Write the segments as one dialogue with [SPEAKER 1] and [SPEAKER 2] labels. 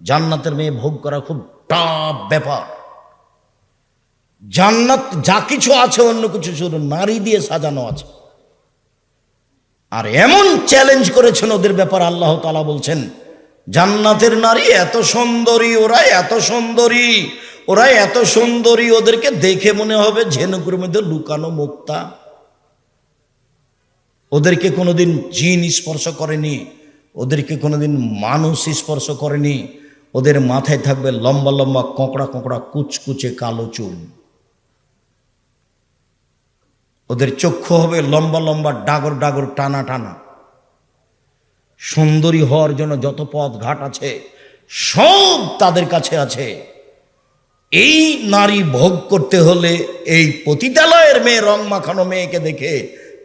[SPEAKER 1] জান্নাতের মেয়ে ভোগ করা খুব টাফ ব্যাপার। জান্নাত যা কিছু আছে, অন্য কিছু শুধু নারী দিয়ে সাজানো আছে। আর এমন চ্যালেঞ্জ করেছেন ওদের ব্যাপার আল্লাহ তালা বলছেন, জান্নাতের নারী এত সুন্দরী, ওরা এত সুন্দরী, ওরা এত সুন্দরী, ওদেরকে দেখে মনে হবে ঝেনুকুর মধ্যে লুকানো মুক্তা। ওদেরকে কোনোদিন জিন স্পর্শ করেনি, ওদেরকে কোনোদিন মানুষ স্পর্শ করেনি ওদের মাথায় থাকবে লম্বা লম্বা কোঁকড়া কোঁকড়া কুচকুচে কালো চুল। ওদের চক্ষু হবে লম্বা লম্বা ডাগর ডাগর টানা টানা। সুন্দরী হওয়ার জন্য যত পথ ঘাট আছে, সব তাদের কাছে আছে। এই নারী ভোগ করতে হলে এই পতিতালয়ের মেয়ে, রং মাখানো মেয়েকে দেখে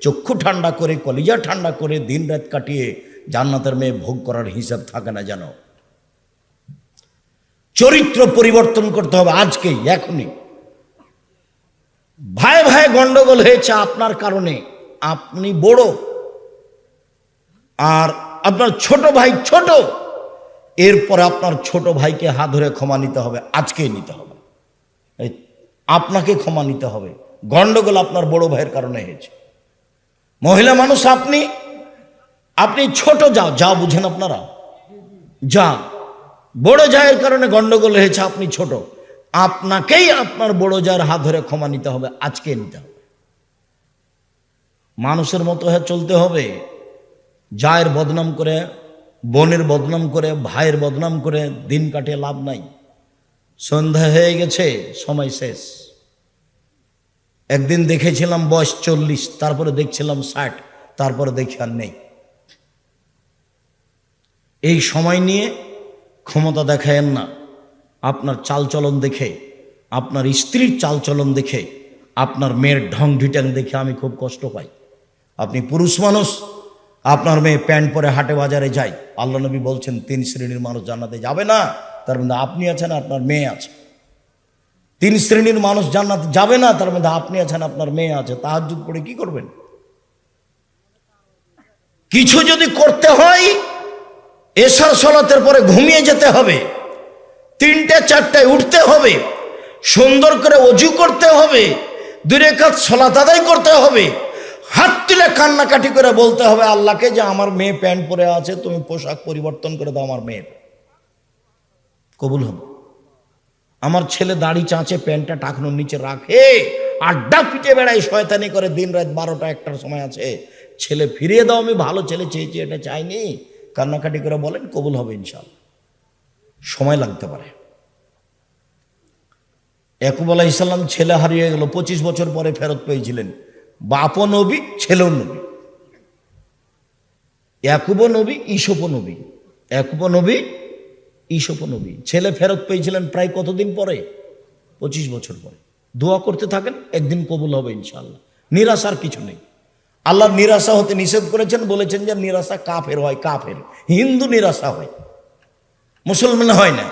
[SPEAKER 1] চক্ষু ঠান্ডা করে, কলিজা ঠান্ডা করে দিন রাত কাটিয়ে জান্নাতের মেয়ে ভোগ করার হিসাব থাকে না যেন। চরিত্র পরিবর্তন করতে হবে আজকেই, এখনই। ভাই ভাই গন্ডগোল হয়েছে আপনার কারণে, আপনি বড়। আর আপনার ছোট ভাই ছোট, এরপর আপনার ছোট ভাইকে হাত ধরে ক্ষমা নিতে হবে, আজকেই নিতে হবে। আপনাকে ক্ষমা নিতে হবে। গন্ডগোল আপনার বড় ভাইয়ের কারণে হয়েছে। মহিলা মানুষ আপনি আপনি ছোট যা যা বুঝেন আপনারা। যা। বড় জায়ের কারণে গন্ডগোল হয়েছে, আপনি ছোট। আপনাকেই আপনার বড় জায়ের হাত ধরে ক্ষমা নিতে হবে, আজকে নিতে হবে। মানুষের মতো হয়ে চলতে হবে। জায়ের বদনাম করে, বোনের বদনাম করে, ভাইয়ের বদনাম করে দিন কাটিয়ে লাভ নাই। সন্ধ্যা হয়ে গেছে, সময় শেষ। একদিন দেখেছিলাম বয়স চল্লিশ, তারপরে দেখছিলাম ষাট, তারপরে দেখি আর নেই। এই সময় নিয়ে ক্ষমতা দেখায়েন না। আপনার চালচলন দেখে, আপনার স্ত্রীর চালচলন দেখে, আপনার মেয়ের ঢং ঢিটাং দেখে আমি খুব কষ্ট পাই। আপনি পুরুষ মানুষ, আপনার মেয়ে প্যান্ট পরে হাটে বাজারে যায়, আল্লাহ নবী বলছেন, তিন শ্রেণির মানুষ জান্নাতে যাবে না, তার মধ্যে আপনি আছেন, আপনার মেয়ে আছে। তিন শ্রেণির মানুষ জান্নাতে যাবে না, তার মধ্যে আপনি আছেন, আপনার মেয়ে আছে। তাহাজুদ পড়ে কি করবেন? কিছু যদি করতে হয় এসার সলাতের পরে ঘুমিয়ে যেতে হবে। তিনটে, চারটায় উঠতে হবে। সুন্দর করে অজু করতে হবে। দূরে কাজ সলাত আদায় করতে হবে। হাত তুলে কান্নাকাটি করে বলতে হবে, আল্লাহকে যে আমার মেয়ে প্যান্ট পরে আছে, তুমি পোশাক পরিবর্তন করে দাও আমার মেয়ের। কবুল হবে। আমার ছেলে দাড়ি চাঁচে, প্যান্টটা টাকনোর নিচে রাখে, আড্ডা পিটে বেড়াই শয়তানি করে দিন রাত বারোটা, একটার সময় আছে। ছেলে ফিরিয়ে দাও, আমি ভালো ছেলে চেয়েছি, এটা চাইনি। কান্নাকাটি করে বলেন, কবুল হবে ইনশাল সময় লাগতে পারে। একুব আলাহ ইসলাম ছেলে হারিয়ে গেল, পঁচিশ বছর পরে ফেরত পেয়েছিলেন। বাপও নবী, ছেলেও নবী। একুব নবী ঈশপ নবী। একুব নবী ঈশপ নবী। ছেলে ফেরত পেয়েছিলেন প্রায় কতদিন পরে? পঁচিশ বছর পরে। দোয়া করতে থাকেন, একদিন কবুল হবে ইনশাল্লাহ নিরাশার কিছু নেই। আল্লাহ নিরাশা হতে নিষেধ করেছেন, বলেছেন যে নিরাশা কাফের হয়, কাফের। হিন্দু নিরাশা হয়। মুসলমান হয় না।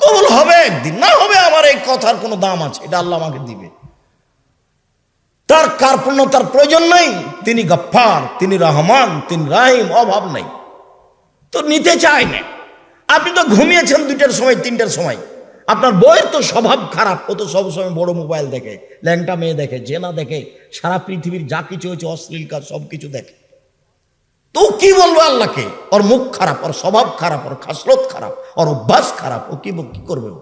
[SPEAKER 1] কবুল হবে একদিন, না হবে আমার এই কথার কোনো দাম আছে, এটা আল্লাহ আমাকে দিবে। তার কার্পণ্যতার প্রয়োজন নেই, তিনি গফ্ফার, তিনি রহমান, তিনি রাহিম, অভাব নাই। তো নিতে চায় না। আপনি তো ঘুমিয়েছেন দুইটার সময়, তিনটার সময়। আপনার বইয়ের তো স্বভাব খারাপ। ও তো সবসময় বড় মোবাইল দেখে, ল্যাংটা মেয়ে দেখে, জেনা দেখে, সারা পৃথিবীর যা কিছু হয়েছে, অশ্লীল কাজ, সব কিছু দেখে। তো কি বলব আল্লাহকে? ওর মুখ খারাপ, ওর স্বভাব খারাপ, ওর খাসরত খারাপ, ওর অভ্যাস খারাপ, ও কি কি করবে ও?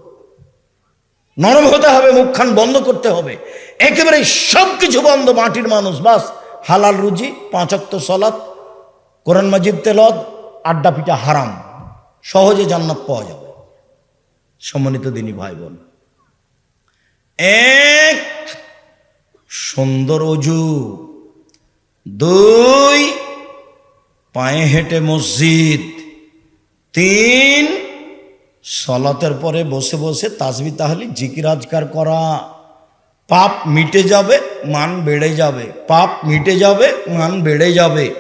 [SPEAKER 1] নরম হতে হবে, মুখখান বন্ধ করতে হবে। একেবারে সব কিছু বন্ধ, মাটির মানুষ, বাস। হালাল রুজি পাঁচক্ত সলাৎ কোরআন মাজিদ তেলত আড্ডা পিঠা হারাম। সহজে জান্নাত পাওয়া যাবে। সম্মানিত দিনী ভাই বোন এক সুন্দর অজু, দুই পায়ে হেঁটে মসজিদ, তিন সলাতের পরে বসে বসে তাসবি তাহলে জিকির আজকার করা। পাপ মিটে যাবে, মান বেড়ে যাবে। পাপ মিটে যাবে, মান বেড়ে যাবে।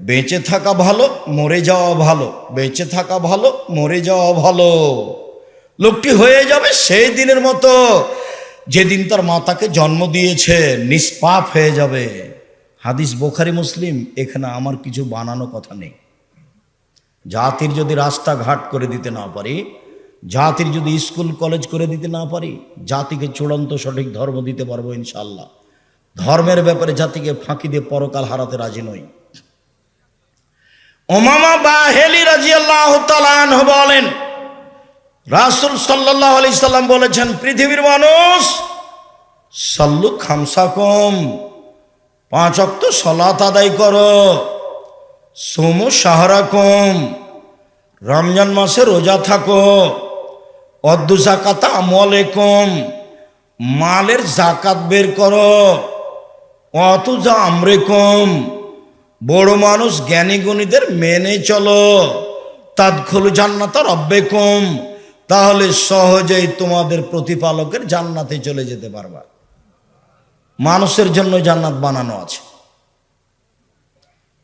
[SPEAKER 1] বেঁচে থাকা ভালো, মরে যাওয়া ভালো। বেঁচে থাকা ভালো, মরে যাওয়া ভালো। লোকটি হয়ে যাবে সেই দিনের মতো। যেদিন তার মাতাকে জন্ম দিয়েছে, নিষ্পাপ হয়ে যাবে। হাদিস বোখারি, মুসলিম, এখানে আমার কিছু বানানো কথা নেই। জাতির যদি রাস্তাঘাট করে দিতে না পারি, জাতির যদি স্কুল, কলেজ করে দিতে না পারি, জাতিকে চূড়ান্ত সঠিক ধর্ম দিতে পারব ইনশাল্লাহ ধর্মের ব্যাপারে জাতিকে ফাঁকি দিয়ে পরকাল হারাতে রাজি নই। ওমামা বাহেলি রাজি আল্লাহ বলেন রাসুল সাল্লাহ আলি সাল্লাম বলেছেন, পৃথিবীর মানুষ, সাল্লু খামসাকম পাঁচ অক্ত সলাত আদায় করো। সোমু সাহারাকম রমজান মাসে রোজা থাকো। অদ্দু জাকাতা আমলেকম মালের জাকাত বের করো। অতুজা আমরেকম বড় মানুষ জ্ঞানী গুণীদের মেনে চলো। তাৎখলু জান্নাতার অব্বেকম তাহলে সহজেই তোমাদের প্রতিপালকের জান্নাতে চলে যেতে পারবা। মানুষের জন্য জান্নাত বানানো আছে।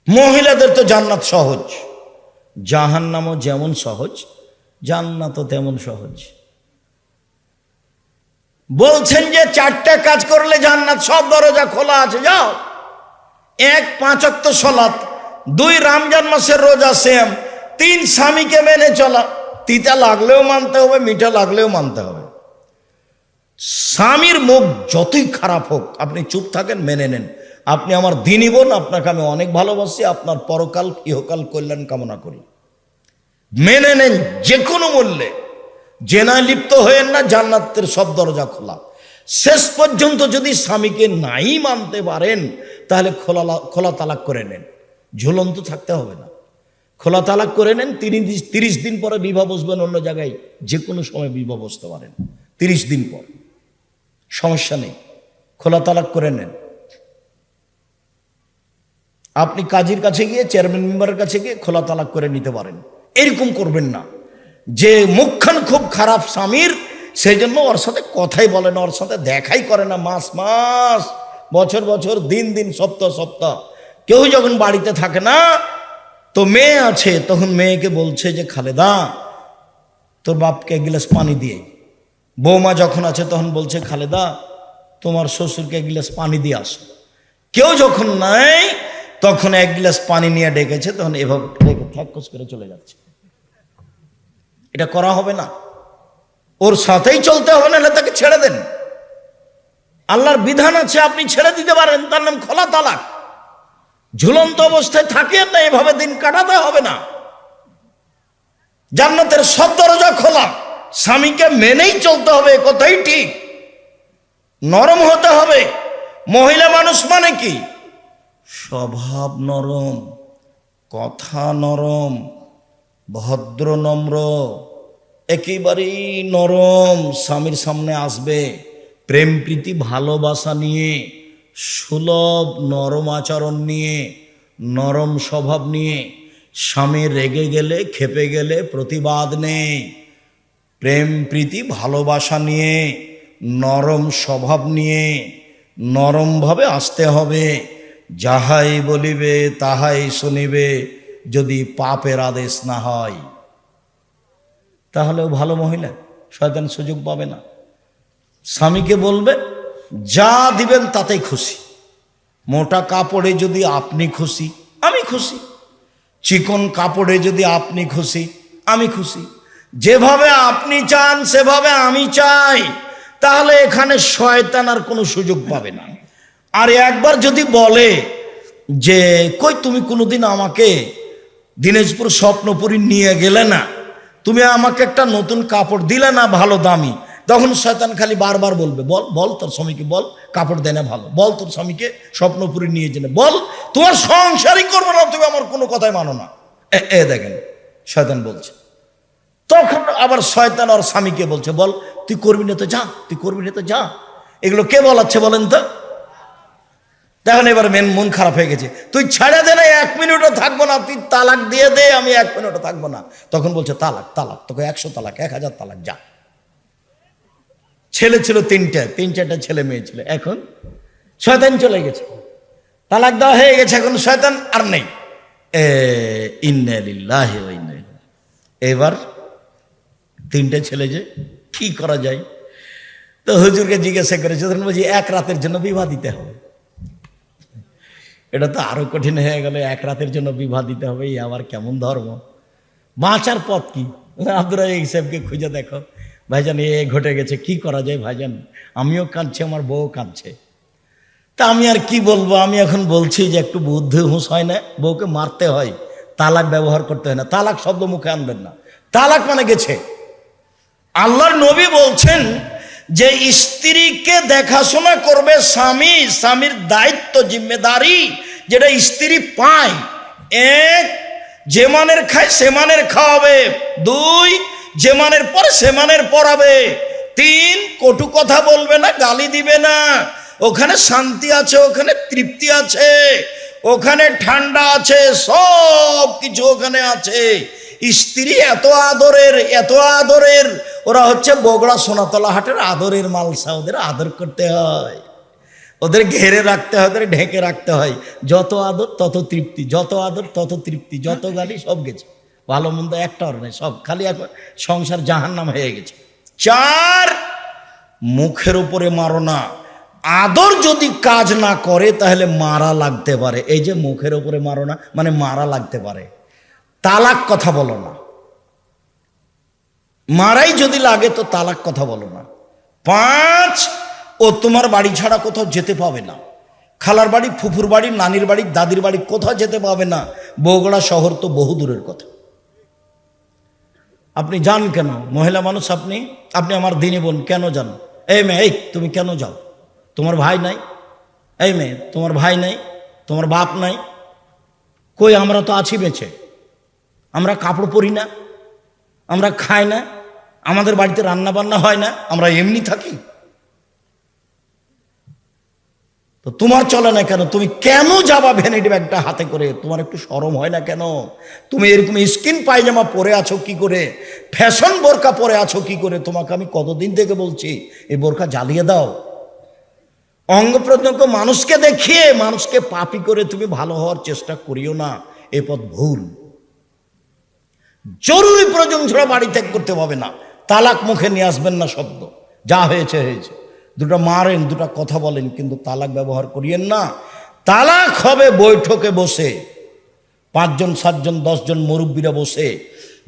[SPEAKER 1] মহিলাদের তো জান্নাত সহজ। জাহান্নামও যেমন সহজ, জান্নাতও তেমন সহজ। বলছেন যে চারটা কাজ করলে জান্নাত সব দরজা খোলা আছে, যাও। এক পাঁচক্ত সলাত দুই, রমজান মাসের রোজা, সেম। তিন, স্বামীকে মেনে চলা। তিতা লাগলেও মানতে হবে, মিঠা লাগলেও মানতে হবে। স্বামীর মুখ যতই খারাপ হোক, আপনি চুপ থাকেন, মেনে নেন। আপনি আমার দিনই বোন, আপনাকে আমি অনেক ভালোবাসি, আপনার পরকাল, ইহকাল কল্যাণ কামনা করি। মেনে নেন যে কোনো মূল্যে। জেনায় লিপ্ত হয়েন না, জান্নাতের সব দরজা খোলা। শেষ পর্যন্ত যদি স্বামীকে নাই মানতে পারেন, তাহলে খোলা খোলা তালাক করে নেন। ঝুলন্ত থাকতে হবে না। খোলা তালাক করে নেন তিনি তিরিশ দিন পরে বিবাহ বসবেন অন্য জায়গায়। যে কোনো সময় বিবাহ বসতে পারেন। তিরিশ দিন পর। সমস্যা নেই। খোলা তালাক করে নেন। আপনি কাজীর কাছে গিয়ে, চেয়ারম্যান মেম্বারের কাছে গিয়ে খোলা তালাক করে নিতে পারেন। এরকম করবেন না। যে মুখখান খুব খারাপ স্বামীর, সেই জন্য ওর সাথে কথাই বলে না, ওর সাথে দেখাই করে না মাস মাস, বছর বছর, দিন দিন, সপ্তাহ সপ্তাহ। কেউ যখন বাড়িতে থাকে না তো মেয়ে আছে, তখন মেয়েকে বলছে যে, খালেদা, তোর বাপকে এক গিলাস পানি দিয়ে। বৌমা যখন আছে, তখন বলছে, খালেদা, তোমার শ্বশুরকে এক গিলাস পানি দিয়ে আসো। কেউ যখন নাই, তখন এক গিলাস পানি নিয়ে ডেকেছে, তখন এভাবে ডেকে থ্যাকস করে চলে যাচ্ছে। এটা করা হবে না। ওর সাথেই চলতে হবে না তাকে ছেড়ে দেন। আল্লাহর বিধান আছে, আপনি ছেড়ে দিতে পারেন। তার নাম খোলা তালাক। ঝুলন্ত অবস্থায় থাকেন না, এভাবে দিন কাটাতে হবে না। জান্নাতের সব দরজা খোলা। স্বামীকে মেনেই চলতে হবে কথাই ঠিক। নরম হতে হবে। মহিলা মানুষ মানে কি? স্বভাব নরম, কথা নরম, ভদ্র নম্র, একেবারেই নরম। স্বামীর সামনে আসবে প্রেম প্রীতি ভালোবাসা নিয়ে সুলভ নরম আচরণ নিয়ে, নরম স্বভাব নিয়ে, স্বামী রেগে গেলে, খেপে গেলে প্রতিবাদ নেই প্রেম, প্রীতি, ভালোবাসা নিয়ে, নরম স্বভাব নিয়ে, নরমভাবে আসতে হবে। যাহাই বলিবে, তাহাই শুনিবে, যদি পাপের আদেশ না হয়। তাহলেও ভালো মহিলা, শয়তান সুযোগ পাবে না। স্বামীকে বলবে যা দিবেন তাতেই খুশি। মোটা কাপড়ে যদি আপনি খুশি, আমি খুশি। চিকন কাপড়ে যদি আপনি খুশি, আমি খুশি। যেভাবে আপনি চান, সেভাবে আমি চাই। তাহলে এখানে শয়তান আর কোনো সুযোগ পাবে না। আর একবার যদি বলে যে, কই তুমি কোনোদিন আমাকে দিনাজপুর স্বপ্নপুরী নিয়ে গেলে না? তুমি আমাকে একটা নতুন কাপড় দিলে না ভালো দামি? তখন শয়তান খালি বারবার বলবে, বল বল তোর স্বামীকে, বল, কাপড় দেয় না ভালো। বল তোর স্বামীকে স্বপ্নপুরী নিয়ে জেনে বল, তোমার সংসারই করব না, তুমি আমার কোনো কথাই মানো না। এ দেখেন, শয়তান বলছে। তখন আবার শয়তান আর স্বামীকে বলছে, বল, তুই করবি না তো যা, তুই করবি না তো যা। এগুলো কে বলাচ্ছে বলেন তো? দেখেন এবার মেন মন খারাপ হয়ে গেছে। তুই ছেড়ে দে না, এক মিনিটও থাকব না, তুই তালাক দিয়ে দে, আমি এক মিনিটও থাকব না। তখন বলছে, তালাক তালাক, তোকে একশো তালাক, এক হাজার তালাক, যা। ছেলে ছিল তিনটে, তিন, চারটা ছেলে মেয়ে ছিল। এখন শয়তান চলে গেছে। তালাক দেওয়া হয়ে গেছে, এখন শয়তান আর নেই। এবার তিনটে ছেলে যে কি করা যায়? তো হুজুরকে জিজ্ঞাসা করেছে, তখন বলছি, এক রাতের জন্য বিবাহ দিতে হবে। এটা তো আরও কঠিন হয়ে গেল, এক রাতের জন্য বিবাহ দিতে হবে, এই আবার কেমন ধর্ম? বাঁচার পথ কি? আব্দুর সাহেবকে খুঁজে দেখো। ভাইজান, এ ঘটে গেছে, কি করা যায় ভাইজান? আমিও কাঁদছি, আমার বউ কাঁদছে। তা আমি আর কি বলব? আমি এখন বলছি যে একটু বুদ্ধি হুঁশ হয় না, বউকে মারতে হয়। তালাক ব্যবহার করতে হয় না। তালাক শব্দ মুখে আনবেন না। তালাক মানে গেছে। আল্লাহর নবী বলছেন যে স্ত্রীকে দেখাশোনা করবে স্বামী, স্বামীর দায়িত্ব, জিম্মেদারি, যেটা স্ত্রী পায়। এক, যে মানের খায় সে মানের খাওয়াবে। দুই যে মানের পরে সে মানের পড়াবে। তিন, কটু কথা বলবে না, গালি দিবে না। ওখানে শান্তি আছে, ওখানে তৃপ্তি আছে, ওখানে ঠান্ডা আছে, সব কিছু ওখানে আছে। স্ত্রী এত আদরের এত আদরের, ওরা হচ্ছে বগড়া সোনাতলা হাটের আদরের মালসা ওদের আদর করতে হয়। ওদের ঘেরে রাখতে হয়, ওদের ঢেকে রাখতে হয়। যত আদর, তত তৃপ্তি, যত আদর, তত তৃপ্তি, যত গালি সব গেছে। ভালো মন্দ একটা নেই, সব খালি এখন সংসার জাহান্নাম হয়ে গেছে। চার, মুখের উপরে মারো না। আদর যদি কাজ না করে, তাহলে মারা লাগতে পারে। এই যে মুখের উপরে মারো না মানে মারা লাগতে পারে। তালাক কথা বলো না। মারাই যদি লাগে, তো তালাক কথা বলো না। পাঁচ, ও তোমার বাড়ি ছাড়া কোথাও যেতে পাবে না। খালার বাড়ি, ফুফুর বাড়ি, নানির বাড়ি, দাদির বাড়ি কোথাও যেতে পাবে না। বগুড়া শহর তো বহু দূরের কথা। আপনি যান কেন? মহিলা মানুষ আপনি আপনি আমার দিনে বোন, কেন যান? এই মেয়ে, এই, তুমি কেন যাও? তোমার ভাই নাই? এই মেয়ে, তোমার ভাই নাই? তোমার বাপ নাই? কই আমরা তো আছি বেঁচে? আমরা কাপড় পরি না? আমরা খাই না? আমাদের বাড়িতে রান্না বান্না হয় না? আমরা এমনি থাকি? তো তোমার চলে না কেন? তুমি কেন যাবা ভ্যানিটি ব্যাগটা হাতে করে? তোমার একটু সরম হয় না কেন? তুমি এরকম স্কিন পায়জামা পরে আছো কি করে? ফ্যাশন বোরকা পরে আছো কি করে? তোমাকে আমি কতদিন থেকে বলছি, এই বোরকা জ্বালিয়ে দাও। অঙ্গ প্রত্যঙ্গ মানুষকে দেখিয়ে, মানুষকে পাপি করে তুমি ভালো হওয়ার চেষ্টা করিও না। এ পথ ভুল। জরুরি প্রয়োজন ছাড়া বাড়ি ত্যাগ করতে হবে না। তালাক মুখে নিয়ে আসবেন না শব্দ। যা হয়েছে হয়েছে। দুটো মারেন, দুটো কথা বলেন, কিন্তু তালাক ব্যবহার করিয়েন না। তালাক হবে বৈঠকে বসে। পাঁচজন, সাতজন, দশজন মুরব্বীরা বসে।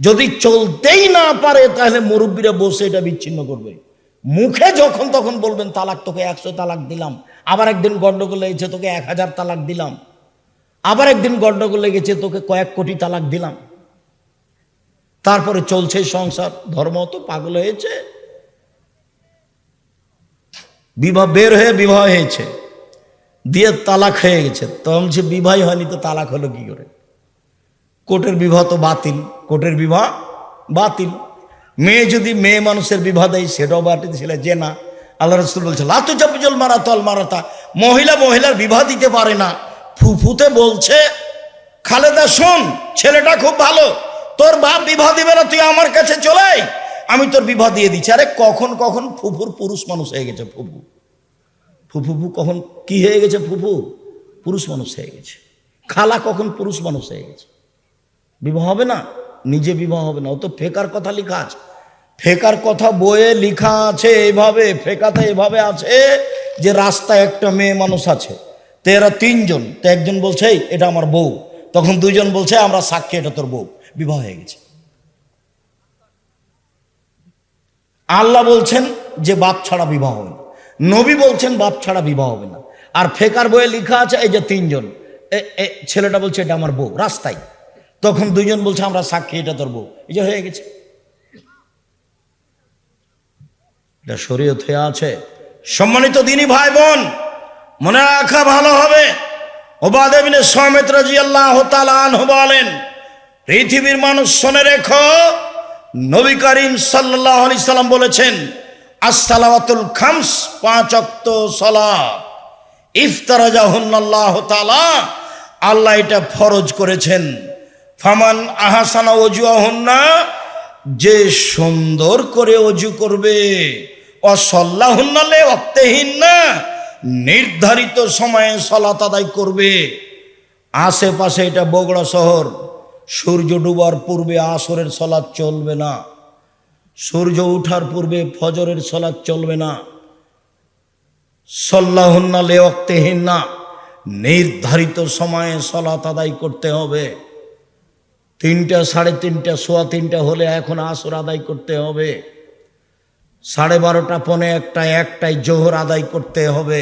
[SPEAKER 1] যদি চলতেই না পারে, তাহলে মুরব্বীরা বসে এটা বিচ্ছিন্ন করবে। মুখে যখন তখন বলবেন, তালাক তোকে একশো তালাক দিলাম। আবার একদিন গন্ডগোল লেগেছে, তোকে এক হাজার তালাক দিলাম। আবার একদিন গন্ডগোল লেগেছে, তোকে কয়েক কোটি তালাক দিলাম। তারপরে চলছে সংসার, ধর্ম তো পাগল হয়েছে। বিবাহ বের হয়ে বিবাহ হয়েছে। দিয়ে তালাক হয়ে গেছে। তখন সে বিবাহ হয়নি তো তালাক হলো কি করে? কোর্টের বিবাহ তো বাতিল। কোর্টের বিবাহ বাতিল। মেয়ে যদি মেয়ে মানুষের বিবাহ দেয়, সেটাও বাতিল, ছিল যে না। আল্লাহ রসুল বলছে, লাতু চাপিজল মারা তল মারাতা। মহিলা মহিলার বিবাহ দিতে পারে না। ফুফুতে বলছে, খালেদা, শোন, ছেলেটা খুব ভালো। তোর বাপ বিবাহ দিবে না, তুই আমার কাছে চলে আমি তোর বিবাহ দিয়ে দিচ্ছি। আরে কখন কখন ফুফুর পুরুষ মানুষ হয়ে গেছে ফুফু। ফুফু ফু কখন কি হয়ে গেছে ফুফু? পুরুষ মানুষ হয়ে গেছে। খালা কখন পুরুষ মানুষ হয়ে গেছে? বিবাহ হবে না? নিজে বিবাহ হবে না। ও তো ফেকার কথা লেখা আছে। ফেকার কথা বইয়ে লেখা আছে এইভাবে ফেকাতে এভাবে আছে যে রাস্তায় একটা মেয়ে মানুষ আছে। তো এরা তিনজন। তো একজন বলছে এটা আমার বউ। তখন দুইজন বলছে, আমরা সাক্ষী, এটা তোর বউ। বিবাহ হয়ে গেছে। আল্লাহ বলছেন যে বাপ ছাড়া বিবাহ হবে না। নবী বলছেন বাপ ছাড়া বিবাহ হবে না। আর ফেকার বইয়ে লেখা আছে, এই যে তিনজন। ছেলেটা বলছে, এটা আমার বউ। রাস্তায়। তখন দুইজন বলছে, আমরা সাক্ষী, এটা তোর বউ। এই যে হয়ে গেছে। এটা শরীয়ত হয়ে আছে। সম্মানিত দিনই ভাই বোন মনে রাখা ভালো হবে। ওবাদেবিনে সমেত রাজি আল্লাহ তালানহ বলেন, পৃথিবীর মানুষ শোনে রেখো নবী করিম সাল্লাহ আলি সাল্লাম বলেছেন আসসালামাতুল খামস, পাঁচ অক্ত সলাপ ইফতারাজাহুল্লাহ তালা আল্লাহ এটা ফরজ করেছেন। ফামান আহাসানা অজু আহন্না যে সুন্দর করে অজু করবে। অসল্লাহন্নালে অক্তেহীন না নির্ধারিত সময়ে সলাত আদায় করবে। আশেপাশে এটা বগুড়া শহর। সূর্য ডুবার পূর্বে আসরের সলাদ চলবে না। সূর্য ওঠার পূর্বে ফজরের সলাদ চলবে না। সল্লাহন্না লেওয়াক্তেহীন না নির্ধারিত সময়ে সলাত আদায় করতে হবে। তিনটা, সাড়ে তিনটা, সোয়া তিনটা হলে এখন আসর আদায় করতে হবে। সাড়ে বারোটা, পনে একটা একটাই জোহর আদায় করতে হবে।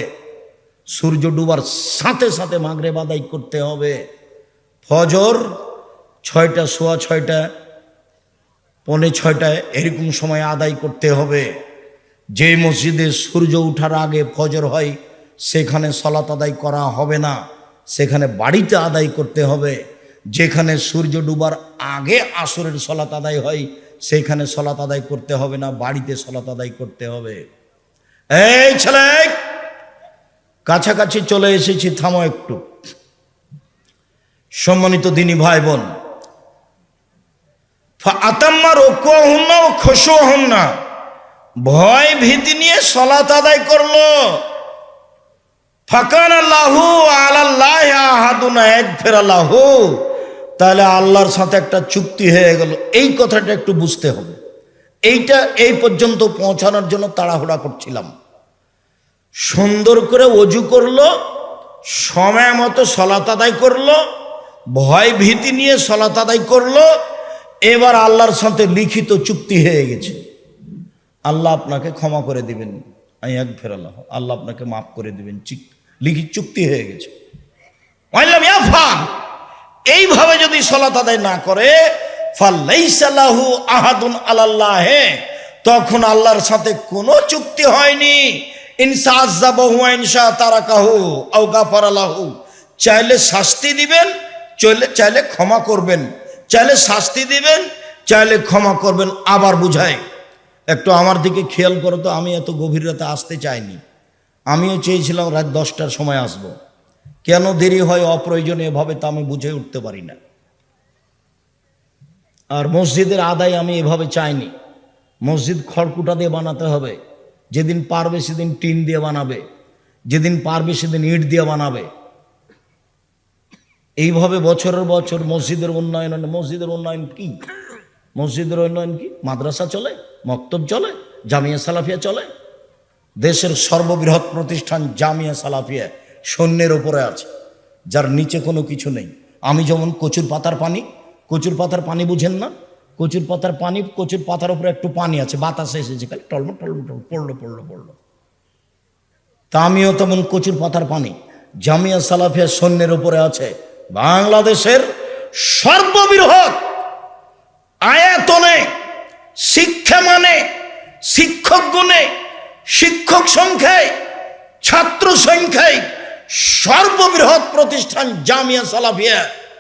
[SPEAKER 1] সূর্য ডুবার সাথে সাথে মাগরেব আদায় করতে হবে। ফজর ছয়টা সোয়া ছয়টা, পনে ছয়টায় এরকম সময় আদায় করতে হবে। যে মসজিদে সূর্য ওঠার আগে ফজর হয়, সেখানে সলাত আদায় করা হবে না। সেখানে বাড়িতে আদায় করতে হবে। যেখানে সূর্য ডুবার আগে আসরের সলাত আদায় হয়, সেখানে সলাত আদায় করতে হবে না, বাড়িতে সলাত আদায় করতে হবে। এই ছেলে, কাছাকাছি চলে এসেছি, থামো একটু। সম্মানিত দিনী ভাই বোন আতাম্মার ঐক্য হন না ও না ভয় ভীতি নিয়ে সলাত আদায় করল। ফাকান আল্লাহু আলাল্লাহ আহাদুনা, এক ফেরাল্লাহু তাহলে আল্লাহর সাথে একটা চুক্তি হয়ে গেল। এই কথাটা একটু বুঝতে হবে। এইটা এই পর্যন্ত পৌঁছানোর জন্য তাড়াহুড়া করছিলাম। সুন্দর করে অজু করল, সময় মতো সলাত আদায় করল, ভয় ভীতি নিয়ে সলাত আদায় করল এবার আল্লাহর সাথে লিখিত চুক্তি হয়ে গেছে। আল্লাহ আপনাকে ক্ষমা করে দিবেন। এক ফেরাল্লাহ, আল্লাহ আপনাকে মাফ করে দিবেন। লিখিত চুক্তি হয়ে গেছে। এইভাবে যদি সলাত আদায় না করে আহাদুন আলাল্লাহে, তখন আল্লাহর সাথে কোনো চুক্তি হয়নি। ইনসা গাফারালাহু, চাইলে শাস্তি দিবেন চাইলে ক্ষমা করবেন। চাইলে শাস্তি দিবেন, চাইলে ক্ষমা করবেন, আবার বুঝায় একটু আমার দিকে খেয়াল করো তো, আমি এত গভীর রাতে আসতে চাইনি। আমিও চেয়েছিলাম রাত দশটার সময় আসব। কেন দেরি হয় অপ্রয়োজনে এভাবে তা আমি বুঝে উঠতে পারি না। আর মসজিদের আদায় আমি এভাবে চাইনি। মসজিদ খড়কুটা দিয়ে বানাতে হবে। যেদিন পারবে সেদিন টিন দিয়ে বানাবে। যেদিন পারবে সেদিন ইট দিয়ে বানাবে। এইভাবে বছরের বছর মসজিদের উন্নয়ন মসজিদের উন্নয়ন কি? মসজিদের উন্নয়ন কি? মাদ্রাসা চলে, মক্তব চলে, জামিয়া সালাফিয়া চলে। দেশের সর্ববৃহৎ প্রতিষ্ঠান জামিয়া সালাফিয়া সৈন্যের ওপরে আছে, যার নিচে কোনো কিছু নেই। আমি যেমন কচুর পাতার পানি, কচুর পাতার পানি বুঝেন না? কচুর পাতার পানি, কচুর পাতার উপরে একটু পানি আছে, বাতাসে এসেছে, খালি টলম টলম টল পড়ল পড়ল পড়ল। তা আমিও তেমন কচুর পাতার পানি, জামিয়া সালাফিয়া সৈন্যের উপরে আছে বাংলাদেশের সর্ববৃহৎ আয়াতনে, শিক্ষা মানে শিক্ষক গুণে, শিক্ষক সংখ্যায়, ছাত্র সংখ্যায় সর্ববৃহৎ প্রতিষ্ঠান জামিয়া সালাফিয়া।